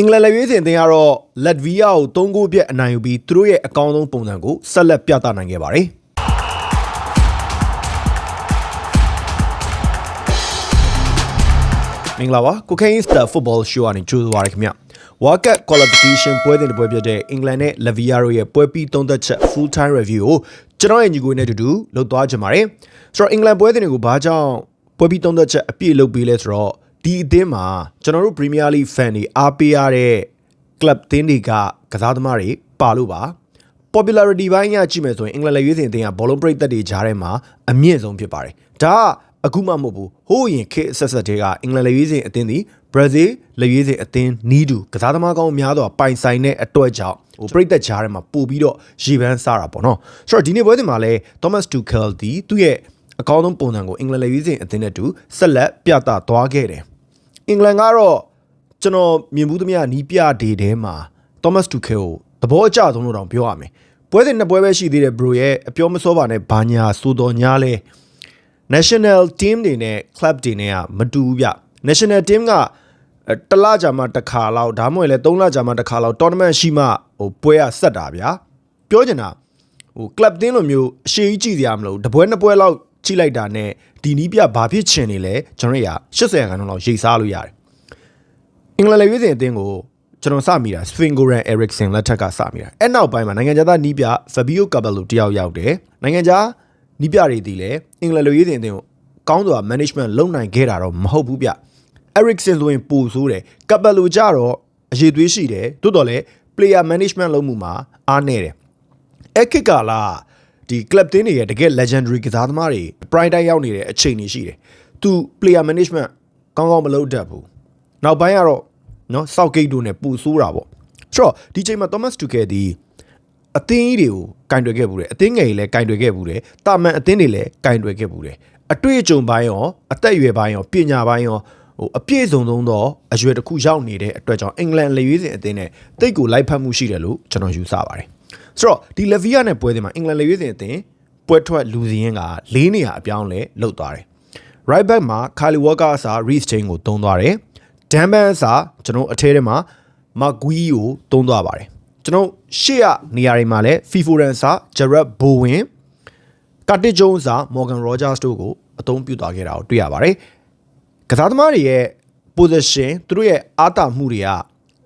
အင်္ဂလန်လက်ရွေးစင်အသင်းကတော့လက်ဗီးယာကို3ဂိုးပြတ်အနိုင်ယူပြီးသူတို့ရဲ့အကောင်းဆုံးပုံစံကိုဆက်လက်ပြသနိုင်ခဲ့ပါတယ်မင်္ဂလာပါကိုကိန်းစတာဖုတ်ဘောရှိုးအနေကြိုးစားရခင်ဗျဝါကတ် qualification ပွဲစဉ်တစ်ပွဲပြတဲ့အင်္ဂလန်နဲ့လက်ဗီယာတို့ရဲ့ပွဲပြီးသုံးသက်ချက် full time review ကိုကျွန်တော်ရဲ့ညီကိုနဲ့အတူတူလုပ်သွားကြပါမယ်ဆိုတော့အင်္ဂလန်ပွဲစဉ်တွေကိုဘာကြောင့်ပွဲပြီးသုံးသက်ချက်အပြည့်လုပ်ပေးလဲဆိုတော့ ဒီအသင်းမှာကျွန်တော်တို့ Premier League fan တွေအားပေးရတဲ့ club သင်းတွေကကစားသမားတွေပါလို့ပါ popularity ဘိုင်းရကြည့်မယ်ဆိုရင်အင်္ဂလန်လက်ရွေးစင်အသင်းကဘောလုံးပရိသတ်တွေကြားထဲမှာအမြင့်ဆုံးဖြစ်ပါတယ်ဒါကအခုမှမဟုတ်ဘူးဟိုးရင်ခေတ်အဆက်ဆက်တည်းကအင်္ဂလန်လက်ရွေးစင်အသင်းဒီဘရာဇီးလက်ရွေးစင်အသင်းနီးတူကစားသမားကောင်းများစွာပိုင်ဆိုင်တဲ့အတွက်ကြောင့်ဟိုပရိသတ်ကြားထဲမှာပို့ပြီးတော့ရေပန်းစားတာပေါ့နော်ဆိုတော့ဒီနေ့ပွဲစဉ်မှာလဲ Thomas Tuchel ဒီသူ့ရဲ့အကောင်းဆုံးပုံစံကိုအင်္ဂလန်လက်ရွေးစင်အသင်းနဲ့အတူဆက်လက်ပြသသွားခဲ့တယ် အင်္ဂလန်ကတော့ကျွန်တော်မြင်ဘူးသမျှနီးပြဒေထဲမှာ Thomas Tuchel ကိုသဘောအကျဆုံးလို့တောင်ပြောရမယ်ပွဲစဉ်နှစ်ပွဲပဲရှိသေးတယ် bro ရဲ့အပြောမစောပါနဲ့ဘာညာစိုးတော်ညာလဲ national team တွေနဲ့ club တွေနဲ့ကမတူဘူးဗျ national team ကအဲတစ်လကြာမှတစ်ခါလောက်ဒါမှမဟုတ်လည်းသုံးလကြာမှတစ်ခါလောက် tournament ရှိမှဟိုပွဲကဆက်တာဗျာပြောချင်တာဟို club တင်းလိုမျိုးအရှိကြီးကြည့်စရာမလိုဘူးတပွဲနှစ်ပွဲလောက် ကြည့်လိုက်တာနဲ့ဒီနီးပြဘာဖြစ်ချင်နေလဲကျွန်တော်ရ80ခန်းလောက်ရိတ်စားလို့ရတယ်အင်္ဂလန်လေရွေးစင်အသင်းကိုကျွန်တော်စမိတာစဖင်ဂိုရန်အဲရစ်ဆင်လက်ထက်ကစမိတာအဲ့နောက်ပိုင်းမှာနိုင်ငံခြားသားနီးပြဖဘီယိုကာဘယ်လိုတယောက်ရောက်တယ်နိုင်ငံခြားနီးပြတွေဒီလေအင်္ဂလန်လေရွေးစင်အသင်းကိုကောင်းစွာ management လုပ်နိုင်ခဲ့တာတော့မဟုတ်ဘူးဗျ Ericsson ဆိုရင်ပိုဆိုးတယ်ကပ်ပလိုကြတော့အရေးသွေးရှိတယ်တိုးတော်လဲ player management လုပ်မှုမှာအားနည်းတယ်အဲ့ခစ်ကလာ ဒီ club တင်းတွေရဲ့တကယ် legendary ကစားသမားတွေ prime time ရောက်နေတဲ့အချိန်တွေရှိတယ်သူ player management ကောင်းကောင်းမလုပ်တတ်ဘူးနောက်ပိုင်းကတော့နော် Southgate တို့ ਨੇ ပူဆိုးတာပေါ့ဆိုတော့ဒီချိန်မှာ Thomas Tuchel ဒီအသင်းကြီးတွေကိုကင်တွယ်ခဲ့ဘူးတယ်အသင်းငယ်ကြီးလည်းကင်တွယ်ခဲ့ဘူးတယ်တာမန်အသင်းတွေလည်းကင်တွယ်ခဲ့ဘူးတယ်အတွေ့အကြုံပိုင်းရောအသက်အရွယ်ပိုင်းရောပညာပိုင်းရောဟိုအပြည့်စုံသုံးသောအရွယ်တစ်ခုရောက်နေတဲ့အတွက်ကြောင့်အင်္ဂလန်လေရွေးစင်အသင်းနဲ့တိတ်ကိုလိုက်ဖက်မှုရှိတယ်လို့ကျွန်တော်ယူဆပါတယ် ဆိုတော့ဒီလက်ဗီယာနဲ့ပွဲစဉ်မှာအင်္ဂလန်လေရွေးစင်အသင်းပွဲထွက်လူစီရင်က၄နေရာအပြောင်းလဲလှုပ်သွားတယ် right back မှာ Kyle Walker အစား Reece James ကိုတုံးသွားတယ်။ Dan Ban အစားကျွန်တော်အထဲထဲမှာ Magui ကိုတုံးသွားပါတယ်။ကျွန်တော်ရှေ့ရနေရာတွေမှာလည်း Fiforen အစား Gerard Bowen ကာတစ်ဂျုံးအစား Morgan Rogers တို့ကိုအသုံးပြုသွားခဲ့တာကိုတွေ့ရပါတယ်။ကစားသမားတွေရဲ့ position သူတို့ရဲ့အားတာမှုတွေက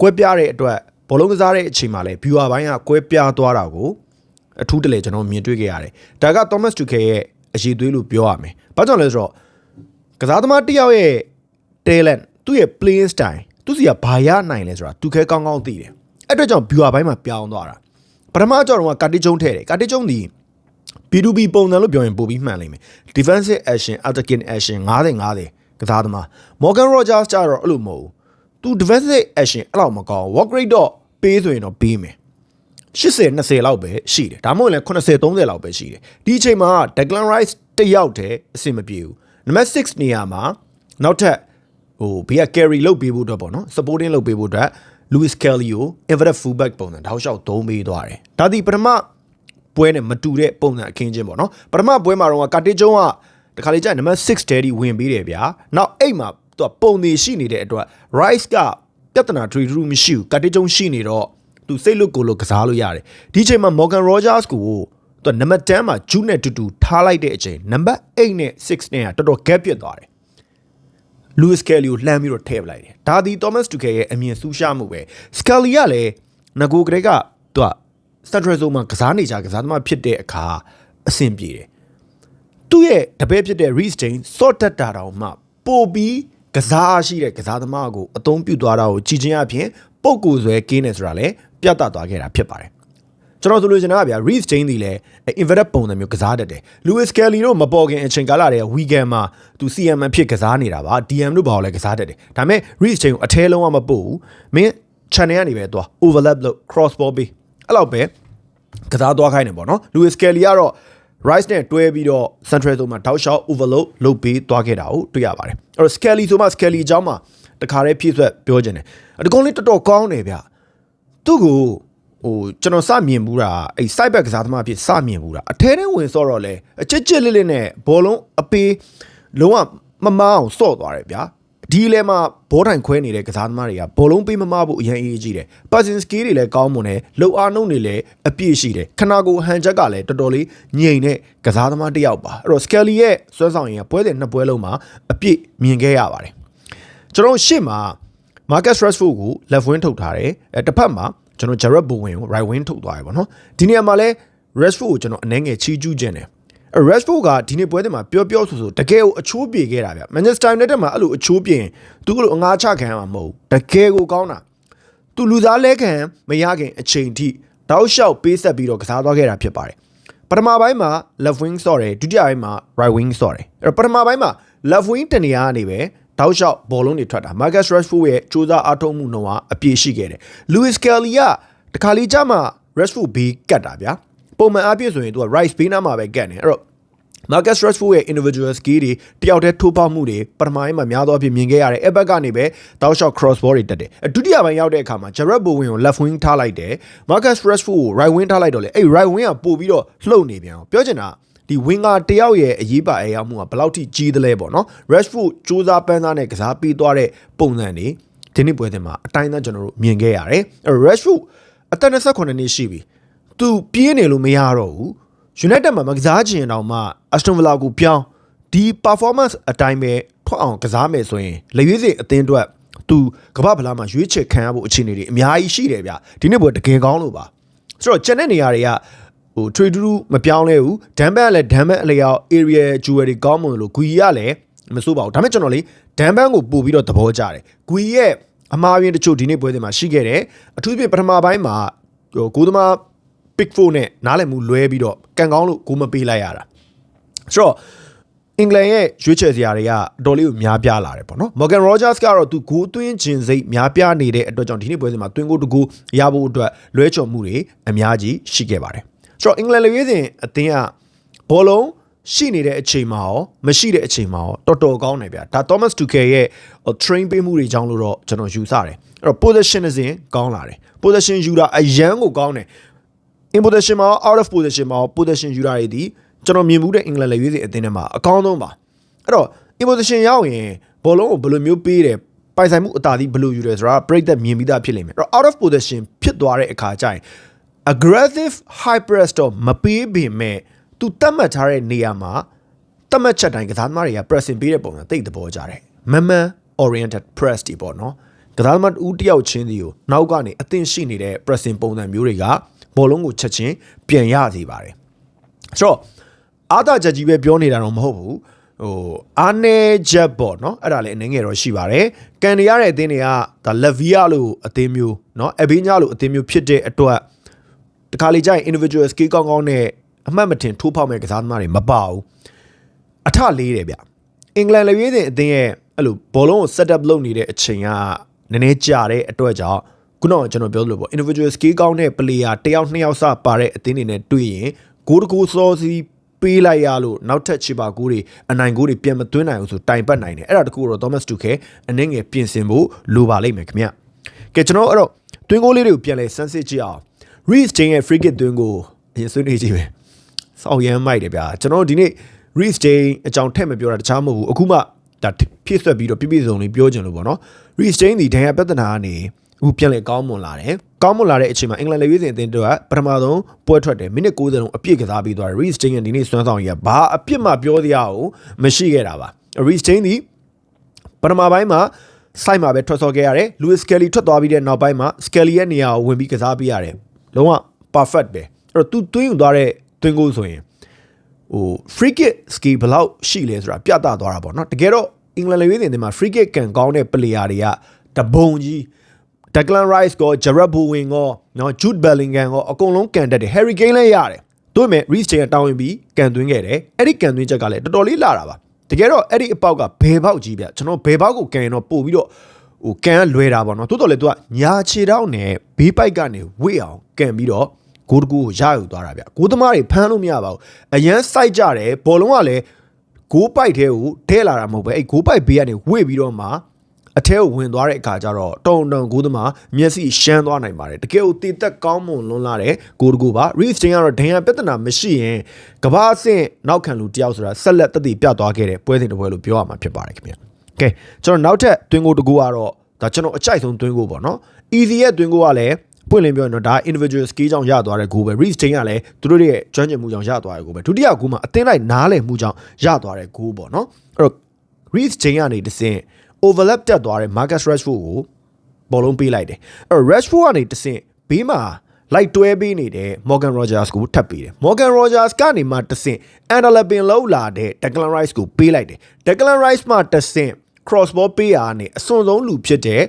ကွဲပြားတဲ့အတွက် ဘောလုံးကစားတဲ့အချိန်မှာလည်း viewer ဘိုင်းကကွဲပြားသွားတာကိုအထူးတလဲကျွန်တော်မြင်တွေ့ခဲ့ရတယ်။ဒါက Thomas Tuchel ရဲ့အရေးသွေးလို့ပြောရမယ်။ဘာကြောင့်လဲဆိုတော့ကစားသမားတစ်ယောက်ရဲ့ talent သူ့ရဲ့ playing style သူစီကဘာရနိုင်လဲဆိုတာသူခဲကောင်းကောင်းသိတယ်အဲ့အတွက်ကြောင့် viewer ဘိုင်းမှာပြောင်းသွားတာပထမအကြောတော့ကာတီကျုံထဲတယ်ကာတီကျုံဒီ B2B ပုံစံလို့ပြောရင်ပိုပြီးမှန်လိမ့်မယ် defensive action attacking action 90 90ကစားသမား Morgan Rogers ကြတော့အဲ့လိုမဟုတ်ဘူး သူ defensive action အဲ့လောက်မကောင်း work rate တော့ပေးဆိုရင်တော့ပေးမယ်80 20လောက်ပဲရှိတယ်ဒါမှမဟုတ်လည်း80 30လောက်ပဲရှိတယ်ဒီအချိန်မှာ Declan Rice တစ်ယောက်တည်းအဆင်မပြေဘူးနံပါတ်6နေရာမှာနောက်ထပ်ဟိုဘေးက carry လုပ်ပေးဖို့အတွက်ပေါ့နော် supporting လုပ်ပေးဖို့အတွက် Lewis Kelly ကို inverted fullback ပုံစံတောက်လျှောက်သုံးပေးသွားတယ်ဒါဒီပထမပွဲနဲ့မတူတဲ့ပုံစံအခင်းချင်းပေါ့နော်ပထမပွဲမှာတော့ကာတေကျုံးကတခါလေကျရင်နံပါတ်6တဲဒီဝင်ပေးတယ်ဗျာနောက်8မှာ သူကပုံနေရှိနေတဲ့အတွက် Rice ကပြဿနာ3 2မရှိဘူးကာတေကျုံးရှိနေတော့သူစိတ်လွတ်ကိုလို့ကစားလို့ရတယ်ဒီချိန်မှာ Morgan Rogers ကိုသူနံပါတ်10မှာဂျူးနဲ့တူတူထားလိုက်တဲ့အချိန်နံပါတ်8နဲ့6နဲ့ကတော်တော် gap ပြတ်သွားတယ် Lewis Kelly ကိုလှမ်းပြီးတော့ထည့်ပလိုက်တယ်ဒါဒီ Thomas Tuchel ရဲ့အမြင်ဆူရှားမှုပဲ Scully ကလည်းငကိုကလေးကသူက Central Zone မှာကစားနေကြကစားသမားဖြစ်တဲ့အခါအဆင်ပြေတယ်သူ့ရဲ့တပည့်ဖြစ်တဲ့ Reece James စော့တက်တာတောင်မှပို့ပြီး ကစားရှိတဲ့ကစားသမားကိုအသုံးပြုသွားတာကိုကြည်ချင်းအပြင်ပုံကိုယ်ဆွဲကင်းနေဆိုတာလည်းပြတ်သွားခဲ့တာဖြစ်ပါတယ်ကျွန်တော်ဆိုလိုချင်တာကဗျာ Reece James ဒီလည်း inverted ပုံစံမျိုးကစားတတ်တယ် Lewis Kelly တို့မပေါ်ခင်အချိန်ကာလတည်းက weekend မှာသူ CMN ဖြစ်ကစားနေတာပါ DM တို့ဘာလို့လဲကစားတတ်တယ်ဒါပေမဲ့ Reece James ကိုအထဲလုံးဝမပို့ဘူးမင်း channel ကနေပဲသွား overlap လို့ cross ball ပေးအဲ့လောက်ပဲကစားသွားခိုင်းတယ်ပေါ့နော် Lewis Kelly ကတော့ Rice နဲ့တွဲပြီးတော့ Central Zone မှာတောက်လျှောက် overload လုပ်ပေးသွားခဲ့တာကိုတွေ့ရပါတယ်အဲ့တော့ Skelly ဆိုမှ Skelly အကြောင်းမှာတခါတည်းဖြည့်ဆွက်ပြောခြင်းတယ်အတကုံးလေးတော်တော်ကောင်းတယ်ဗျသူ့ကိုဟိုကျွန်တော်စမြင်ဘူးတာအဲ့ side back ကစားသမားအဖြစ်စမြင်ဘူးတာအထဲထဲဝင်ဆော့တော့လဲအချစ်ချစ်လေးလေးနဲ့ဘောလုံးအပေးလုံးဝမမအောင်ဆော့သွားတယ်ဗျာ ဒီလေမှာဘောတိုင်ခွဲနေတဲ့ကစားသမားတွေကဘောလုံးပေးမမဖို့အရင်အေးကြီးတယ်။ passing skill တွေလည်းကောင်းမွန်တယ်။လှုပ်အားနှုံတွေလည်းအပြည့်ရှိတယ်။ခနာကိုဟန်ချက်ကလည်းတော်တော်လေးညင်တဲ့ကစားသမားတစ်ယောက်ပါ။အဲ့တော့ Skelly ရဲ့စွမ်းဆောင်ရည်ကပွဲစဉ်နှစ်ပွဲလုံးမှာအပြည့်မြင်ခဲ့ရပါတယ်။ကျွန်တော်ရှေ့မှာ Marcus Rashford ကို left wing ထုတ်ထားတယ်။အဲတစ်ဖက်မှာကျွန်တော် Jared Bowen ကို right wing ထုတ်သွားရပါတော့။ဒီနေရာမှာလဲ Rashford ကိုကျွန်တော်အနေငယ်ချီးကျူးခြင်းတယ်။ Rashford ကဒီနေ့ပွဲတင်မှာပျော်ပျော်ဆူဆူတကယ်ကိုအချိုးပြေခဲ့တာဗျ Manchester United မှာအဲ့လိုအချိုးပြေရင်သူကလိုအငားချခံရမှာမဟုတ်ဘူးတကယ်ကိုကောင်းတာသူလူသားလဲခံမရခင်အချိန်ထိတောက်လျှောက်ပေးဆက်ပြီးတော့ကစားသွားခဲ့တာဖြစ်ပါတယ်ပထမပိုင်းမှာ left wing ဆော့တယ်ဒုတိယပိုင်းမှာ right wing ဆော့တယ်အဲ့တော့ပထမပိုင်းမှာ left wing တနေရာကနေပဲတောက်လျှောက်ဘောလုံးတွေထွက်တာ Marcus Rashford ရဲ့စူးစမ်းအားထုတ်မှုနှုန်းကအပြည့်ရှိခဲ့တယ် Lewis Kelly ကတခါလေးကြမှာ Rashford ဘေးကတ်တာဗျာ ပုံမှန်အားဖြင့်ဆိုရင်သူက right ဘေးနားမှာပဲကတ်နေအဲ့တော့ Marcus Rashford ရဲ့ individual skill တွေတယောက်တည်းထိုးပေါက်မှုတွေပထမပိုင်းမှာများသောအားဖြင့်မြင်ခဲ့ရတယ်အဲ့ဘက်ကနေပဲတောက်လျှောက် cross ball တွေတက်တယ်အဒုတိယပိုင်းရောက်တဲ့အခါမှာ Jared Bowen ကို left wing ထားလိုက်တယ် Marcus Rashford ကို right wing ထားလိုက်တော့လေအဲ့ right wing ကပို့ပြီးတော့လှုပ်နေပြန်အောင်ပြောချင်တာဒီ winger တယောက်ရဲ့အရေးပါအရာမှုကဘယ်လောက်ထိကြီးသလဲပေါ့နော် Rashford စူးစမ်းပန်းစားနဲ့ကစားပေးသွားတဲ့ပုံစံတွေဒီနေ့ပွဲစဉ်မှာအတိုင်းသားကျွန်တော်တို့မြင်ခဲ့ရတယ်အဲ့ Rashford အသက်28နှစ်ရှိပြီ သူပြေးနေလို့မရတော့ဘူး United မှာမကစားချင်တော့မှ Aston Villa ကိုပြောင်းဒီ performance အတိုင်းပဲထွက်အောင်ကစားမယ်ဆိုရင်လက်ရွေးစင်အသင်းအတွက်သူကမ္ဘာဗလာမှာရွေးချယ်ခံရဖို့အခြေအနေတွေအများကြီးရှိတယ်ဗျဒီနေ့ပွဲတကယ်ကောင်းလို့ပါဆိုတော့ကျန်တဲ့နေရာတွေကဟို trade တူမပြောင်းလဲဘူးဒမ်ဘန်ကလည်းဒမ်ဘန်အလျောက် area jewel တွေကောင်းမွန်လို့ဂူကြီးကလည်းမစိုးပါဘူးဒါပေမဲ့ကျွန်တော်လေဒမ်ဘန်ကိုပို့ပြီးတော့သဘောကျတယ်ဂူကြီးရဲ့အမှားယွင်းတချို့ဒီနေ့ပွဲစဉ်မှာရှိခဲ့တယ်အထူးသဖြင့်ပထမပိုင်းမှာဟိုကိုသမား pick 4နဲ့နားလည်မှုလွဲပြီးတော့ကန်ကောင်းလို့ကိုမပေးလိုက်ရတာဆိုတော့အင်္ဂလန်ရဲ့ရွေးချယ်စရာတွေကအတော်လေးကိုများပြားလာတယ်ပေါ့နော် Morgan Rogers ကတော့သူဂိုးသွင်းခြင်းစိတ်များပြားနေတဲ့အတွက်ကြောင့်ဒီနေ့ပွဲစဉ်မှာသွင်းဂိုးတကူရဖို့အတွက်လွဲချော်မှုတွေအများကြီးရှိခဲ့ပါတယ်ဆိုတော့အင်္ဂလန်လူရွေးစဉ်အသင်းကဘောလုံးရှိနေတဲ့အချိန်မှာရောမရှိတဲ့အချိန်မှာရောတော်တော်ကောင်းတယ်ဗျာဒါ Thomas Tuchel ရဲ့ train ပေးမှုတွေကြောင့်လို့တော့ကျွန်တော်ယူဆတယ်အဲ့တော့ position အစဉ်ကောင်းလာတယ် position ယူတာအရန်ကိုကောင်းတယ် in position မှာ out of position မှာ position ယူတာတွေဒီကျွန်တော်မြင်မှုတဲ့အင်္ဂလန်လက်ရွေးစင်အသင်းထဲမှာအကောင်းဆုံးပါအဲ့တော့ in position ရောက်ရင်ဘောလုံးကိုဘယ်လိုမျိုးပေးတယ်ပိုင်ဆိုင်မှုအသာသီးဘယ်လိုယူတယ်ဆိုတာပြိသက်မြင်ပြီးသားဖြစ်လိမ့်မယ်အဲ့တော့ out of position ဖြစ်သွားတဲ့အခါကျရင် aggressive high press တော့မပေးပင်မဲ့သူတတ်မှတ်ထားတဲ့နေရာမှာတတ်မှတ်ချက်တိုင်းကစားသမားတွေက pressing ပေးတဲ့ပုံစံတိတ်သဘောကြတယ်မမန် oriented press ဒီပေါ့နော်ကစားသမားဦးတယောက်ချင်းစီကိုနောက်ကနေအသင့်ရှိနေတဲ့ pressing ပုံစံမျိုးတွေက ဘောလုံးကိုချက်ချင်းပြန်ရစေပါတယ်ဆိုတော့အားသာချက်ကြီးပဲပြောနေတာတော့မဟုတ်ဘူးဟိုအားနေချက်ပေါ့နော်အဲ့ဒါလည်းအနေငယ်တော့ရှိပါတယ်ကန်နေရတဲ့အသင်းတွေကဒါလက်ဗီယာလို့အသင်းမျိုးနော်အဘင်းညာလို့အသင်းမျိုးဖြစ်တဲ့အတွက်တခါလေကျရင် individual skill ကောင်းကောင်းနဲ့အမှတ်မတင်ထိုးဖောက်မဲ့ကစားသမားတွေမပါဘူးအထလေးတယ်ဗျအင်္ဂလန်လက်ရွေးတဲ့အသင်းရဲ့အဲ့လိုဘောလုံးကို set up လုပ်နေတဲ့အချိန်ကနည်းနည်းကြာတဲ့အတွက်ကြောင့် ခုနကကျွန်တော်ပြောလို့ပေါ့ individual skill ကောင်းတဲ့ player တယောက်နှစ်ယောက်စပါတဲ့အသင်းတွေနဲ့တွေ့ရင်ဂိုးတကူစောစီပေးလိုက်ရလို့နောက်ထပ်ချီပါကိုတွေအနိုင်ကိုတွေပြန်မသွင်းနိုင်အောင်ဆိုတိုင်ပတ်နိုင်တယ်အဲ့ဒါတကူတော့ Thomas Tuchel အနှင်းငယ်ပြင်ဆင်ဖို့လိုပါလိမ့်မယ်ခင်ဗျကဲကျွန်တော်အဲ့တော့တွင်းကိုလေးတွေကိုပြန်လဲစမ်းစစ်ကြည့်အောင် Reece James ရဲ့ free kick တွင်းကိုအရင်ဆွေးနွေးကြည့်မယ်စောက်ရမ်းမိုက်တယ်ဗျာကျွန်တော်ဒီနေ့ Reece James အကြောင်းထည့်မပြောတာတခြားမဟုတ်ဘူးအခုမှဒါဖြည့်ဆွက်ပြီးတော့ပြပြစုံလေးပြောချင်လို့ပေါ့နော် Reece James ဒီဒဏ်ရာပြဿနာကနေ အခုပြန်လဲကောင်းမွန်လာတယ်ကောင်းမွန်လာတဲ့အချိန်မှာအင်္ဂလန်လေရွေးစဉ်အသင်းတို့ကပထမဆုံးပွဲထွက်တယ်မိနစ်60လုံးအပြည့်ကစားပြီးသွားတယ် Reece James ရဲ့ဒီနေ့စွမ်းဆောင်ရည်ကဘာအပြစ်မှပြောစရာကိုမရှိခဲ့တာပါ Reece James ဒီပထမပိုင်းမှာစိုက်မှာပဲထွက်ဆော်ခဲ့ရတယ် Lewis Skelly ထွက်သွားပြီးတဲ့နောက်ပိုင်းမှာ Skelly ရဲ့နေရာကိုဝင်ပြီးကစားပေးရတယ်လုံးဝ perfect ပဲအဲ့တော့ तू သွင်းယူသွားတဲ့သွင်းကိုဆိုရင်ဟို free kick skill ဘယ်လောက်ရှိလဲဆိုတာပြသသွားတာပေါ့နော်တကယ်တော့အင်္ဂလန်လေရွေးစဉ်တွေမှာ free kick ကန်ကောင်းတဲ့ player တွေကတပုံကြီး Declan Rice ကို Jared Bowen ကိုနော် Jude Bellingham ကိုအကုန်လုံးကန်တတ်တယ် Harry Kane လည်းရတယ်တို့မဲ့ Reece James တောင်းဝင်ပြီးကန်သွင်းခဲ့တယ်အဲ့ဒီကန်သွင်းချက်ကလည်းတော်တော်လေးလာတာပါတကယ်တော့အဲ့ဒီအပေါက်ကဘယ်ပေါက်ကြီးဗျကျွန်တော်ဘယ်ပေါက်ကိုကန်ရင်တော့ပို့ပြီးတော့ဟိုကန်ကလွဲတာပေါ့နော်တိုးတော်လေသူကညာခြေတောင်းနဲ့ဘေးပိုက်ကနေဝေ့အောင်ကန်ပြီးတော့ဂိုးတကူကိုရယူသွားတာဗျဂိုးသမားတွေဖမ်းလို့မရပါဘူးအရန်စိုက်ကြတယ်ဘောလုံးကလည်းဂိုးပိုက်ထဲကိုထဲလာတာမဟုတ်ပဲအဲ့ဂိုးပိုက်ဘေးကနေဝေ့ပြီးတော့မှ အထဲကိုဝင်သွားတဲ့အခါကျတော့တုံတုံဂိုးသမားမျက်စိရှမ်းသွားနိုင်ပါတယ်တကယ်ကိုတည်သက်ကောင်းမွန်လွန်းလာတဲ့ဂိုးတကူပါ Reece James ကတော့ဒဏ်ရာပြဿနာမရှိရင်ကဘာအဆင့်နောက်ခံလူတယောက်ဆိုတာဆက်လက်တည်ပြသွားခဲ့တဲ့ပွဲစဉ်တစ်ပွဲလို့ပြောရမှာဖြစ်ပါတယ်ခင်ဗျကဲကျွန်တော်နောက်ထပ်တွင်းကိုတစ်ခုကတော့ဒါကျွန်တော်အကြိုက်ဆုံးတွင်းကိုပေါ့နော် easy ရဲ့တွင်းကိုကလည်းပွင့်လင်းပြောရင်တော့ဒါ individual skill ကြောင့်ရသွားတဲ့ goal ပဲ reach ချိန်ကလည်းသူတို့ရဲ့ကျွမ်းကျင်မှုကြောင့်ရသွားတဲ့ goal ပဲဒုတိယ goal မှာအသင်းလိုက်နားလည်မှုကြောင့်ရသွားတဲ့ goal ပေါ့နော်အဲ့တော့ reach ချိန်ကနေတစ်ဆင့် overlap တက်သွားတဲ့ Marcus Rashford ကိုဘောလုံးပေးလိုက်တယ်အဲ့တော့ Rashford ကနေတစ်ဆင့်ဘေးမှာလိုက်တွဲပေးနေတဲ့ Morgan Rogers ကိုထပ်ပေးတယ် Morgan Rogers ကနေမှတစ်ဆင့် Anderlecht လောက်လာတဲ့ Declan Rice ကိုပေးလိုက်တယ် Declan Rice မှတစ်ဆင့် cross ball ပေးရတာနဲ့အစွန်ဆုံးလူဖြစ်တဲ့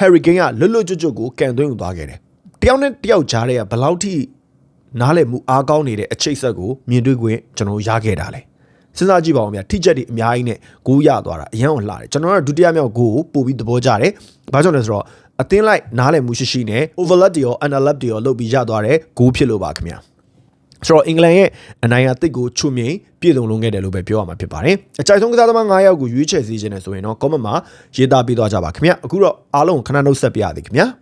Harry Kane ကလွတ်လွတ်ကျွတ်ကျွတ်ကိုကန်သွင်းယူသွားခဲ့တယ်တယောက်နဲ့တယောက်ကြားထဲကဘယ်လောက်ထိနားလည်မှုအားကောင်းနေတဲ့အချိတ်ဆက်ကိုမြင်တွေ့ခွင့်ကျွန်တော်တို့ရခဲ့တာလေ စဉ်းစားကြည့်ပါဦးဗျာထိချက်တွေအများကြီးနဲ့ဂိုးရသွားတာအရန်အောင်လှတယ်ကျွန်တော်တို့ဒုတိယမြောက်ဂိုးကိုပို့ပြီးသဘောကျတယ်ဘာကြောင့်လဲဆိုတော့အသင်းလိုက်နားလည်မှုရှိရှိနဲ့ overlap တွေရော underlap တွေရောလုပ်ပြီးရသွားတယ်ဂိုးဖြစ်လို့ပါခင်ဗျာဆိုတော့အင်္ဂလန်ရဲ့အနိုင်အသစ်ကိုချွတ်မြိန်ပြည်စုံလုံးခဲ့တယ်လို့ပဲပြောရမှာဖြစ်ပါတယ်။အကြိုက်ဆုံးကစားသမား9ယောက်ကိုရွေးချယ်စီခြင်းနဲ့ဆိုရင်တော့ comment မှာရေးသားပေးသွားကြပါခင်ဗျာ။အခုတော့အားလုံးကိုခဏနှုတ်ဆက်ပြရသည်ခင်ဗျာ။